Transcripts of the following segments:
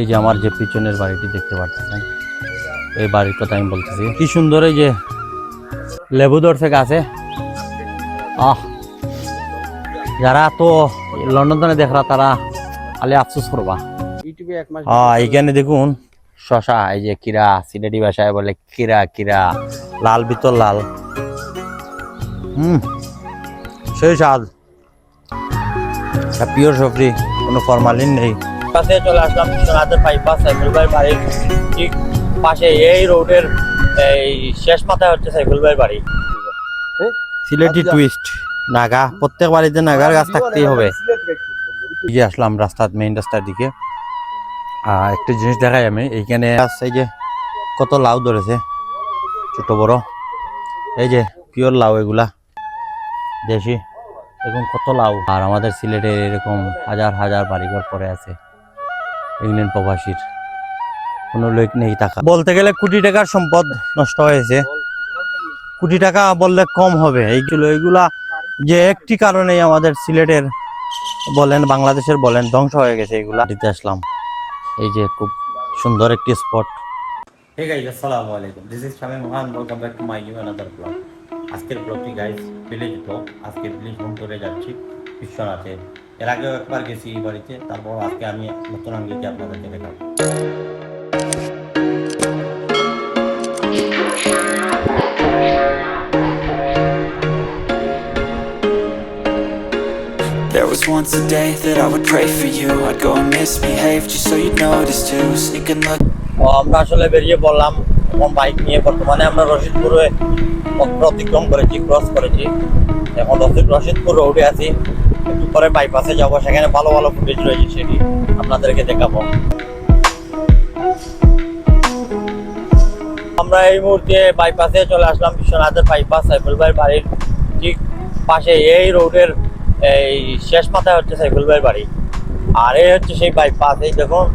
এই যে আমার যে পিছনের বাড়িটি দেখতে পাচ্ছেন এই বাড়ির কথা আমি বলতেছি। কি সুন্দর এই যে লেবু ধরছে গাছে আহ যারা তো লন্ডনে দেখরা তারা খালি আফসোস করবা। হ্যাঁ এইখানে দেখুন শশা এই যে কিরা সিলেটি ভাষায় বলে কিরা কিরা লাল ভিতর লাল। হুম সেই স্বাদ। পিওর সবজি কোনো ফরমালিন নেই। পাশে চলে আসলাম বিশ্বনাথের বাইপাস সাইকেল ভাই বাড়ির ঠিক পাশে এই রোডের এই শেষ মাথায় হচ্ছে সাইকেল ভাই বাড়ি সিলেটি টুইস্ট নাগা। প্রত্যেক বাড়িতে নাগার গাছ থাকতেই হবে। এই যে আসলাম রাস্তার মেইন রাস্তার দিকে। আর একটা জিনিস দেখাই আমি এইখানে আছে এই যে কত লাউ ধরেছে ছোট বড়। এই যে পিওর লাউ এগুলা দেশি। এরকম কত লাউ। আর আমাদের সিলেটে এরকম হাজার হাজার বাড়িঘর পরে আছে। ইংল্যান্ড প্রবাসীর। কোনো লোক নেই টাকা। বলতে গেলে কোটি টাকার সম্পদ নষ্ট হয়েছে। কোটি টাকা বললে কম হবে। এইগুলো এইগুলা যে একটি কারণেই আমাদের সিলেটের বলেন বাংলাদেশের বলেন ধ্বংস হয়ে গেছে এগুলা। দিতে আসলাম। এই যে খুব সুন্দর একটি স্পট। হে গাইজ আসসালামু আলাইকুম। This is Shamim Khan welcome back to my new another blog আজকের ব্লগটি গাইজ ভিলেজ ব্লগ আজকে ভিলেজ হোম করে যাচ্ছি। বিশ্বনাথে এর আগেও একবার গেছি এই বাড়িতে তারপর আজকে আমি নতুন আঙ্গিকে আপনাদেরকে দেখাবো। There was once a day that I would pray for you. I'd go and misbehave just so you'd notice too. Sneak and look. ও আমরা আসলে বেরিয়ে পড়লাম এখন বাইক নিয়ে। বর্তমানে আমরা রশিদপুরে অতিক্রম করেছি ক্রস করেছি। এখন রশিদ রশিদপুর রোডে আছি। পরে বাইপাসে যাব, সেখানে ভালো ভালো ফুটেজ রয়েছে সেটি আপনাদেরকে দেখাবো। আমরা এই মুহূর্তে বাইপাসে চলে আসলাম বিশ্বনাথের বাইপাস সাইফুল ভাইয়ের বাড়ির ঠিক পাশে। এই রোডের এই শেষ মাথায় হচ্ছে সাইফুল ভাইয়ের বাড়ি। আর এই হচ্ছে সেই বাইপাস এই দেখুন,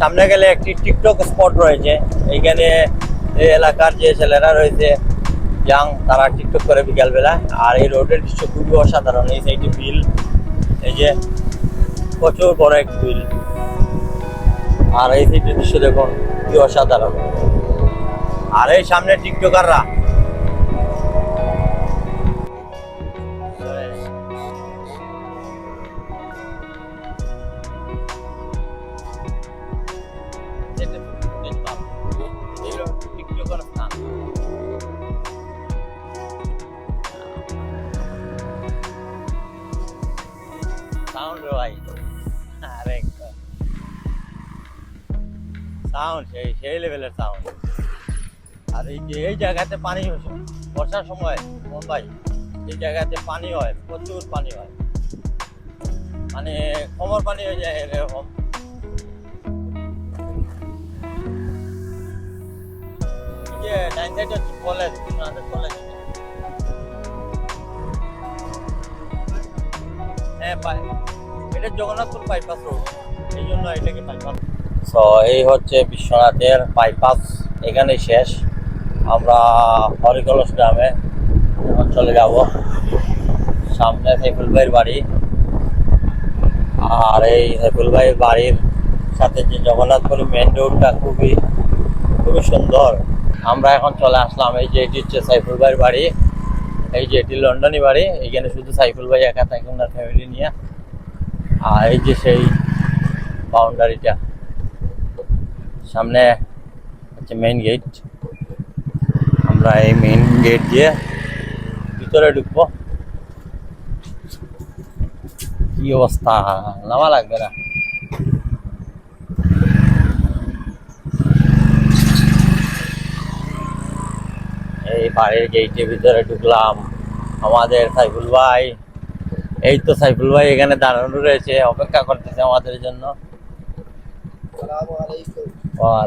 সামনে গেলে একটি টিকটক স্পট রয়েছে। এইখানে এই এলাকার যে ছেলেরা রয়েছে ইয়াং তারা টিকটক করে বিকালবেলা আর এই রোডের দৃশ্য খুবই অসাধারণ। এই সাইডে বিল, এই যে প্রচুর বড় এক বিল। আর এই সাইডের দৃশ্য দেখুন খুবই অসাধারণ। আর এই সামনে টিকটকাররা। যে এই জায়গাতে পানি হয়েছে, বর্ষার সময় মুম্বাই এই জায়গাতে পানি হয়, প্রচুর পানি হয়। মানে কমর পানি হয়ে যায় এরকম। হচ্ছে কলেজ কলেজ। হ্যাঁ এটা জগন্নাথপুর এই জন্য এই হচ্ছে বিশ্বনাথের বাইপাস এখানে শেষ। আমরা হরিকলস গ্রামে চলে যাব। সামনে সাইফুল ভাইয়ের বাড়ি। আর এই সাইফুল ভাইয়ের বাড়ির সাথে যে জগন্নাথপুর মেন রোডটা খুবই খুবই সুন্দর। আমরা এখন চলে আসলাম এই যে এটি হচ্ছে সাইফুল ভাইয়ের বাড়ি। এই যে এটি লন্ডনই বাড়ি। এখানে শুধু সাইফুল ভাই একা থাকে, ওনার ফ্যামিলি নিয়ে। আর এই যে সেই বাউন্ডারিটা সামনে হচ্ছে মেইন গেট আমরা এই মেইন গেট দিয়ে ভিতরে ঢুকবো। কি অবস্থা? নামা লাগবে না। এই বাড়ির গেটের ভিতরে ঢুকলাম। আমাদের সাইফুল ভাই এই তো সাইফুল ভাই এখানে দাঁড়ানো রয়েছে অপেক্ষা করতেছে আমাদের জন্য।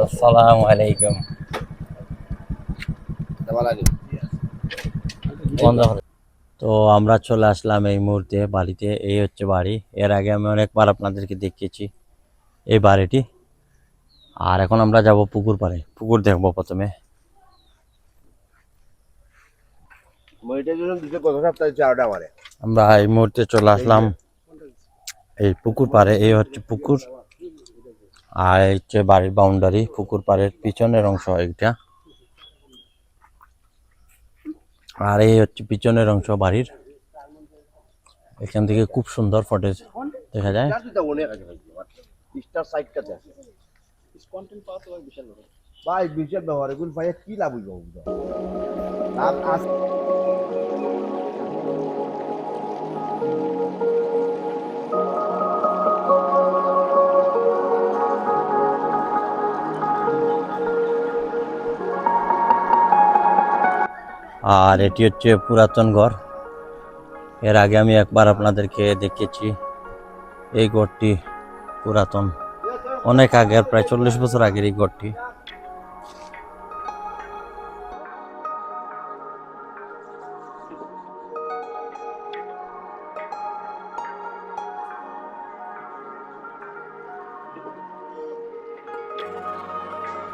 আসসালামু আলাইকুম। তো আমরা চলে আসলাম এই মুহূর্তে বাড়িতে এই হচ্ছে বাড়ি। এর আগে আমি অনেকবার আপনাদেরকে দেখিয়েছি এই বাড়িটি। আর এখন আমরা যাব পুকুর পাড়ে। পুকুর দেখব প্রথমে। আমরা এই মুহূর্তে চলে আসলাম এই পুকুর পাড়ে। এই হচ্ছে পুকুর। আর এই হচ্ছে বাড়ির বাউন্ডারি পুকুর পাড়ের পিছনের অংশ এইটা। আর এই হচ্ছে পিছনের অংশ বাড়ির। এখান থেকে খুব সুন্দর ফটেজ দেখা যায়। ব্যবহার কি লাভ আর এটি হচ্ছে পুরাতন ঘর। এর আগে আমি একবার আপনাদেরকে দেখিয়েছি এই ঘরটি পুরাতন। অনেক আগের, প্রায় চল্লিশ বছর আগের এই ঘরটি।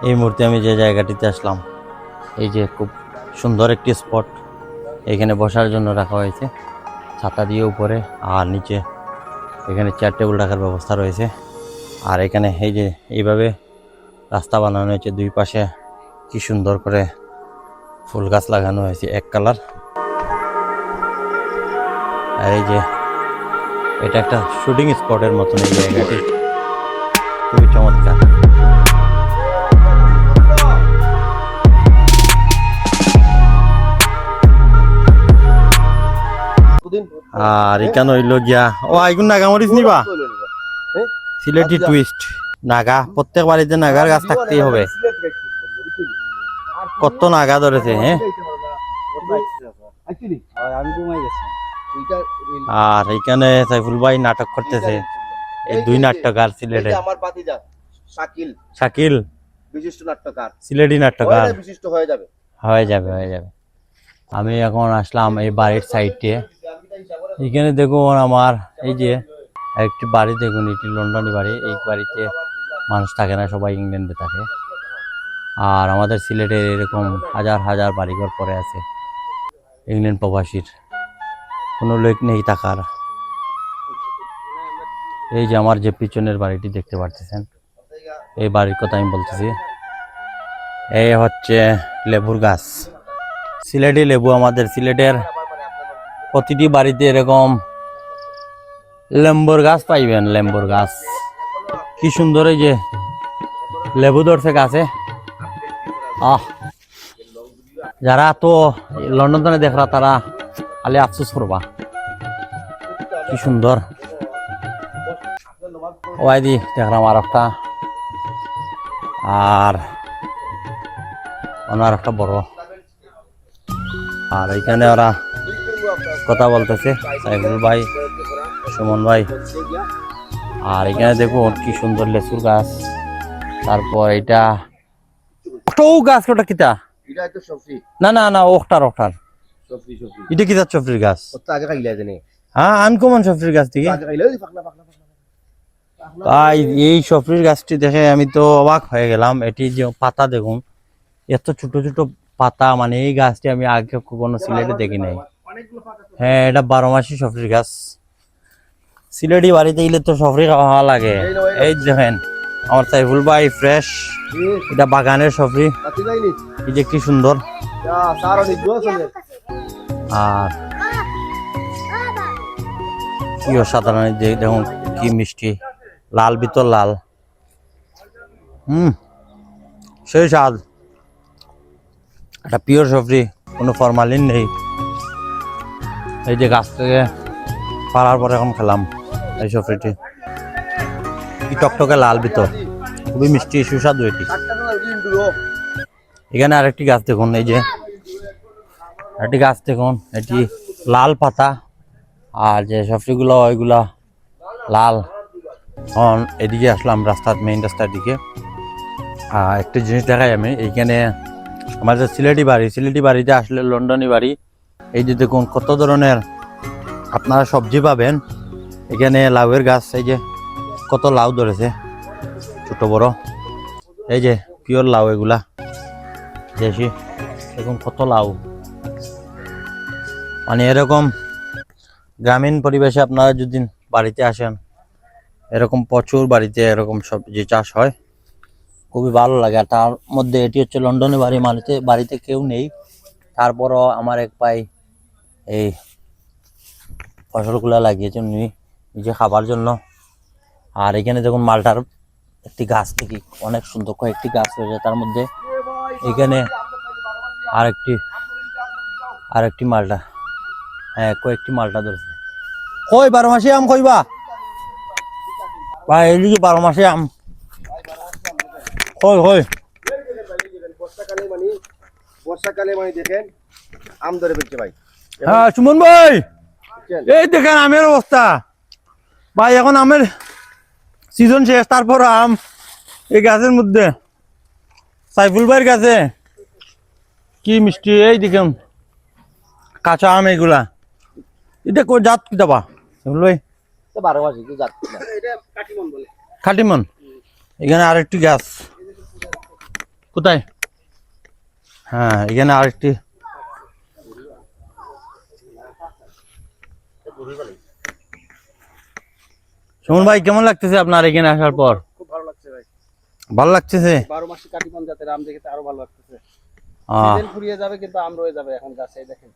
এই মুহূর্তে আমি যে জায়গাটিতে আসলাম, এই যে খুব সুন্দর একটি স্পট। এখানে বসার জন্য রাখা হয়েছে। ছাতা দিয়ে উপরে আর নিচে এখানে চেয়ার টেবিল রাখার ব্যবস্থা রয়েছে। আর এখানে এই যে এইভাবে রাস্তা বানানো হয়েছে, দুই পাশে কি সুন্দর করে ফুল গাছ লাগানো হয়েছে এক কালার আর এই যে এটা একটা শুটিং স্পটের মতন এই জায়গাটি। খুবই চমৎকার। আর এখানে হইল গিয়া ও আইগুন নাগামরিচ নিবা? হ্যাঁ সিলেটি আচ্ছা। টুইস্ট নাগা প্রত্যেক বাড়িতে নাগার গাছ থাকতেই হবে। কত নাগা ধরেছে হ্যাঁ? আর এখানে সাইফুল ভাই নাটক করতেছে। এই দুই নাট্যকার সিলেটে আমার পাতিজা শাকিল। শাকিল? বিশিষ্ট নাট্যকার। সিলেটি নাট্যকার। বিশিষ্ট হয়ে যাবে। হয়ে যাবে হয়ে যাবে। আমি এখন আসলাম এই বাড়ির সাইডে এখানে দেখুন আমার, এই যে একটি বাড়ি দেখুন, এটি লন্ডনি বাড়ি। এই বাড়িতে মানুষ থাকে না, সবাই ইংল্যান্ডে থাকে। আর আমাদের সিলেটে এরকম হাজার হাজার বাড়িঘর পড়ে আছে, ইংল্যান্ড প্রবাসীর। কোনো লোক নেই থাকার। এই যে আমার যে পিছনের বাড়িটি দেখতে পারতেছেন, এই বাড়ির কথা আমি বলতেছি। এই হচ্ছে লেবুর গাছ। সিলেটি লেবু আমাদের, সিলেটের প্রতিটি বাড়িতে এরকম লেম্বর গাছ পাইবেন, লেম্বর গাছ। কি সুন্দর এই যে লেবু ধরছে গাছে আহ, যারা তো লন্ডনে দেখরা তারা খালি আফসোস করবা। কি সুন্দর। ওয়াই দি দেখলাম আর একটা। আর ওনার একটা বড়। আর এখানে ওরা কথা বলতেছে সাইফুল ভাই সুমন ভাই। আর এখানে দেখুন কি সুন্দর লেচুর গাছ। তারপর এটা ওটাও গাছ ওটা কিতা? না না না ওখটার ওখটার এটা চফরির গাছ? হ্যাঁ আনকমন সফরির গাছ থেকে আগে খাইলে ওই পাকলা পাকলা পাকলা তাই এই সফরির গাছটি দেখে আমি তো অবাক হয়ে গেলাম। এটি যে পাতা দেখুন এত ছোট ছোট পাতা মানে এই গাছটি আমি আগে কখনো সিলেটে দেখি নাই। হ্যাঁ এটা বারো মাসি সফরির গাছ। সিলেটি বাড়িতে গেলে তো সফরি খাওয়া লাগে। এই দেখেন আমার সাইফুল ভাই ফ্রেশ এটা বাগানের সফরি। এই যে কি সুন্দর। আর কি অসাধারণ দেখুন কি মিষ্টি। লাল ভিতর লাল। হুম সেই স্বাদ। একটা পিওর সবজি কোনো ফরমালিন নেই। এই যে গাছ থেকে পাড়ার পরে এখন খেলাম এই সবজিটি কি টকটকে লাল ভিতর খুবই মিষ্টি, সুস্বাদু এটি। এখানে আরেকটি গাছ দেখুন, এই যে। একটি গাছ দেখুন, এটি লাল পাতা। আর যে সবজিগুলো ওইগুলা লাল। এখন এদিকে আসলাম রাস্তার মেইন রাস্তার দিকে। আর একটা জিনিস দেখাই আমি, এইখানে আমাদের সিলেটি বাড়ি, সিলেটি বাড়িতে আসলে লন্ডনি বাড়ি। এই যে দেখুন, কত ধরনের আপনারা সবজি পাবেন। এখানে লাউয়ের গাছ, এই যে কত লাউ ধরেছে, ছোট বড়। এই যে পিওর লাউ এগুলা, দেশি। এরকম কত লাউ। মানে এরকম গ্রামীণ পরিবেশে আপনারা যদি বাড়িতে আসেন, এরকম প্রচুর বাড়িতে এরকম সবজি চাষ হয়, খুবই ভালো লাগে। আর তার মধ্যে এটি হচ্ছে লন্ডনে বাড়ি মালিতে বাড়িতে কেউ নেই। তারপরও আমার এক ভাই এই ফসলগুলো লাগিয়েছেন উনি নিজে খাবার জন্য। আর এখানে দেখুন মালটার একটি গাছ থেকে অনেক সুন্দর কয়েকটি গাছ রয়েছে তার মধ্যে। এখানে আরেকটি আরেকটি মালটা হ্যাঁ কয়েকটি মালটা ধরেছে। কই বারো মাসে আম কইবা? ভাই এদিকে বারো মাসে আম। কই কই? বর্ষাকালে মানে বর্ষাকালে মানে দেখেন আম ধরে ফেলছে ভাই। হ্যাঁ সুমন ভাই। এই দেখেন আমের অবস্থা। ভাই এখন আমের সিজন শেষ তারপর আম এই গাছের মধ্যে। সাইফুল ভাইয়ের গাছে। কি মিষ্টি এই দেখুন। কাঁচা আম এগুলা এটা কই জাত কি দাবা? সাইফুল ভাই? কি খাটিমন এখানে আরেকটি গাছ। কোথায়? হ্যাঁ এখানে আরেকটি সুমন ভাই কেমন লাগতেছে আপনার এখানে আসার পর? খুব ভালো লাগছে ভাই। ভালো লাগতেছে? বারো মাসে কাটিমন জাতের আম দেখে তো আরও ভালো লাগতেছে। সিজন ফুরিয়ে যাবে কিন্তু আম রয়ে যাবে এখন গাছে দেখেন।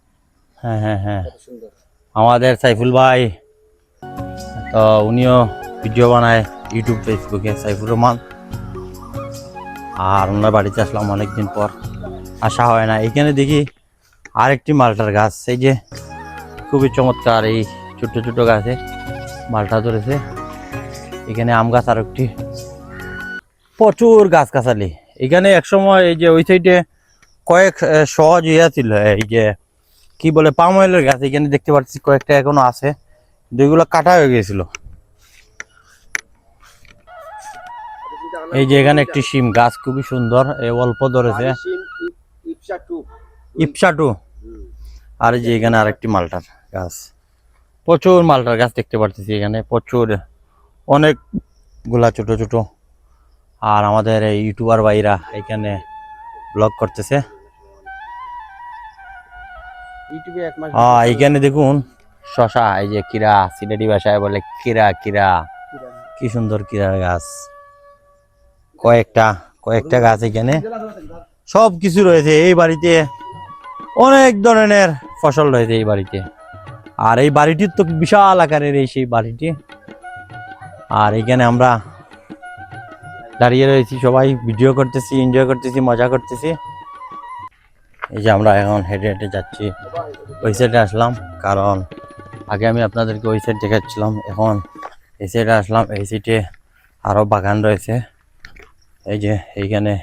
হ্যাঁ হ্যাঁ হ্যাঁ। কত সুন্দর। আমাদের সাইফুল ভাই তো উনিও ভিডিও বানায় ইউটিউব ফেসবুকে সাইফুর রহমান। আর ওনার বাড়িতে আসলাম অনেকদিন পর। আসা হয় না। এখানে দেখি আরেকটি মালটার গাছ এই যে খুবই চমৎকার এই ছোট ছোট গাছে মালটা ধরেছে। এখানে আম গাছ আর একটি প্রচুর গাছ গাছালি এখানে একসময় এই যে ওই সাইডে কয়েক সহজ ইয়া ছিল এই যে কি বলে পাম অয়েলের গাছ এখানে দেখতে পাচ্ছি কয়েকটা এখনও আছে দুইগুলো কাটা হয়ে গেছিল এই যে এখানে একটি শিম গাছ খুবই সুন্দর এই অল্প ধরেছে। ইপসা টু। ইপসাটু আর এই যে এখানে আরেকটি মালটার। গাছ। প্রচুর মালটার গাছ দেখতে পারতেছি এখানে প্রচুর। অনেকগুলা ছোট ছোট। আর আমাদের এই ইউটিউবার ভাইরা এখানে ব্লগ করতেছে। ইউটিউবে এক হ্যাঁ এখানে দেখুন শশা এই যে কিরা সিলেটি ভাষায় বলে কিরা কিরা। কি সুন্দর কিরার গাছ। কয়েকটা কয়েকটা গাছ এখানে। সব কিছু রয়েছে এই বাড়িতে। অনেক ধরনের ফসল রয়েছে এই বাড়িতে। আর এই বাড়িটির তো বিশাল আকারের এই সেই বাড়িটি। আর এখানে আমরা দাঁড়িয়ে রয়েছি সবাই, ভিডিও করতেছি এনজয় করতেছি, মজা করতেছি। এই যে আমরা এখন হেঁটে হেঁটে যাচ্ছি, ওই সাইডে আসলাম, কারণ আগে আমি আপনাদেরকে ওই সাইড দেখাচ্ছিলাম, এখন এই সাইডে আসলাম, এই সাইডে আরও বাগান রয়েছে। এই যে এইখানে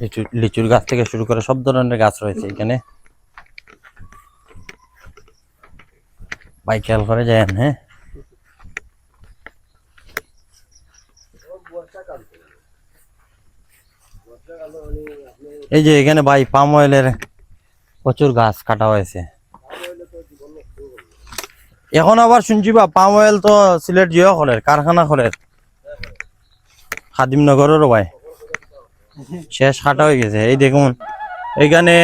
লিচু, লিচুর গাছ থেকে শুরু করে সব ধরনের গাছ রয়েছে এখানে। বাইক খেয়াল করে যায় হ্যাঁ। এই যে এখানে ভাই, পাম অয়েলের প্রচুর গাছ কাটা হয়েছে। এখন আবার শুনছি বা, পাম অয়েল তো সিলেট জিও খলের কারখানা খলের। খাদিমনগরেরও ভাই। শেষ কাটা হয়ে গেছে। এই দেখুন, এখানে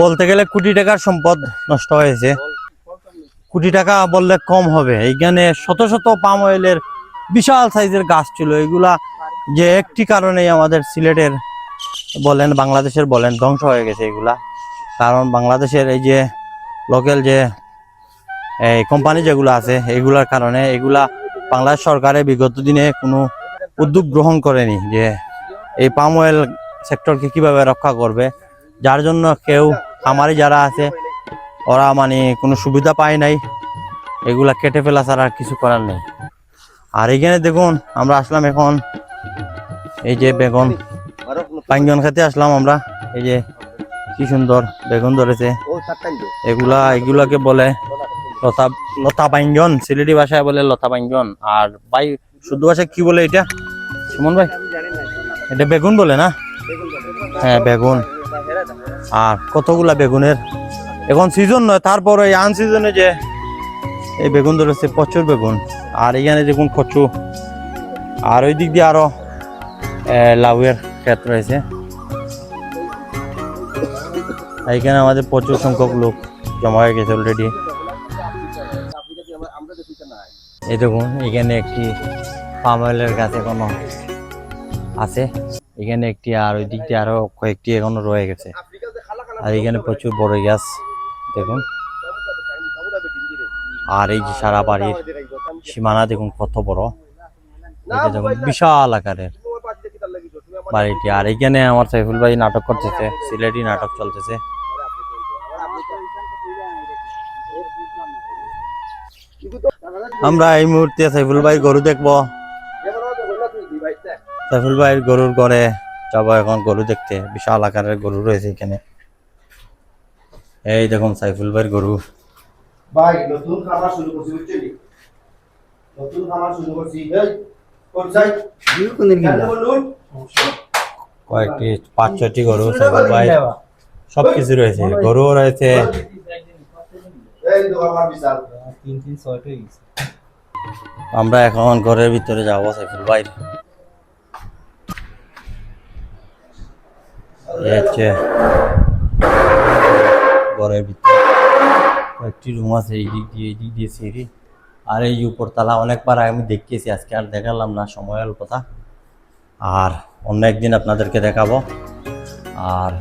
বলতে গেলে কোটি টাকার সম্পদ নষ্ট হয়েছে। কোটি টাকা বললে কম হবে। এইখানে শত শত পাম অয়েলের বিশাল সাইজের গাছ ছিল। এগুলা যে একটি কারণেই আমাদের সিলেটের বলেন, বাংলাদেশের বলেন, ধ্বংস হয়ে গেছে এগুলা। কারণ বাংলাদেশের এই যে লোকাল যে, এই কোম্পানি যেগুলো আছে, এগুলার কারণে এগুলা বাংলাদেশ সরকারে বিগত দিনে কোনো উদ্যোগ গ্রহণ করেনি যে এই পাম অয়েল সেক্টরকে কীভাবে রক্ষা করবে। যার জন্য কেউ খামারি যারা আছে ওরা মানে কোনো সুবিধা পায় নাই। এগুলা কেটে ফেলা ছাড়া আর কিছু করার নেই। আর এখানে দেখুন, আমরা আসলাম এখন এই যে বেগুন। পাঞ্জন খেতে আসলাম আমরা। এই যে কি সুন্দর বেগুন ধরেছে। এগুলা, এগুলাকে বলে লতা লতা বাইঞ্জন সিলেটি ভাষায় বলে লতা বাইঞ্জন আর ভাই, শুদ্ধ ভাষায় কি বলে এটা? সুমন ভাই? এটা বেগুন বলে না? হ্যাঁ বেগুন। আর কতগুলা বেগুনের? এখন সিজন নয়, তারপর এই আন সিজনে যে এই বেগুন ধরেছে, প্রচুর বেগুন। আর এখানে দেখুন কচু, আর ওই দিক দিয়ে আরও লাউয়ের ক্ষেত রয়েছে। এইখানে আমাদের প্রচুর সংখ্যক লোক জমা হয়ে গেছে অলরেডি এই দেখুন, এখানে একটি পাম অয়েলের গাছ এখনও আছে। এখানে একটি আর ওই দিক দিয়ে আরও কয়েকটি এখনও রয়ে গেছে। আর এখানে প্রচুর বড় গাছ। দেখুন। আর এই যে সারা বাড়ির সীমানা দেখুন, কত বড়। বিশাল আকারের বাড়িটি। আর এখানে আমার সাইফুল ভাই নাটক করতেছে, সিলেটি নাটক চলতেছে। আমরা এই মুহূর্তে সাইফুল ভাই গরু দেখব। সাইফুল ভাইয়ের গরুর ঘরে যাব এখন গরু দেখতে। বিশাল আকারের গরু রয়েছে এখানে। এই দেখুন সাইফুল ভাইয়ের গরু। ভাই নতুন খাবার শুরু করছি বুঝলি নতুন খাবার শুরু করছি। এই কোন যাই কেন বলুন কয়েকটি পাঁচ ছয়টি গরু সাইফুল ভাই। সব কিছু রয়েছে গরুও রয়েছে। আমার বিশাল। আমরা এখন ঘরের ভিতরে যাব সাইফুল ভাই। এই হচ্ছে ঘরের ভিতরে। কয়েকটি রুম আছে এই দিক দিয়ে এই দিক দিয়ে সিঁড়ি। আর এই উপরতলা, অনেকবার আমি দেখিয়েছি, আজকে আর দেখালাম না, সময় অল্পতা। আর অন্য একদিন আপনাদেরকে দেখাবো। আর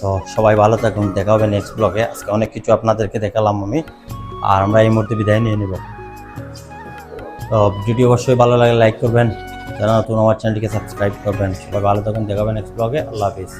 তো সবাই ভালো থাকুন, দেখা হবে নেক্সট ব্লগে আজকে অনেক কিছু আপনাদেরকে দেখালাম আমি, আর আমরা এই মুহূর্তে বিদায় নিয়ে নেব। তো ভিডিওটি অবশ্যই ভালো লাগে লাইক করবেন, যারা নতুন আমার চ্যানেলটিকে সাবস্ক্রাইব করবেন। সবাই ভালো থাকুন দেখাবেন নেক্সট ব্লগে আল্লাহ হাফিজ।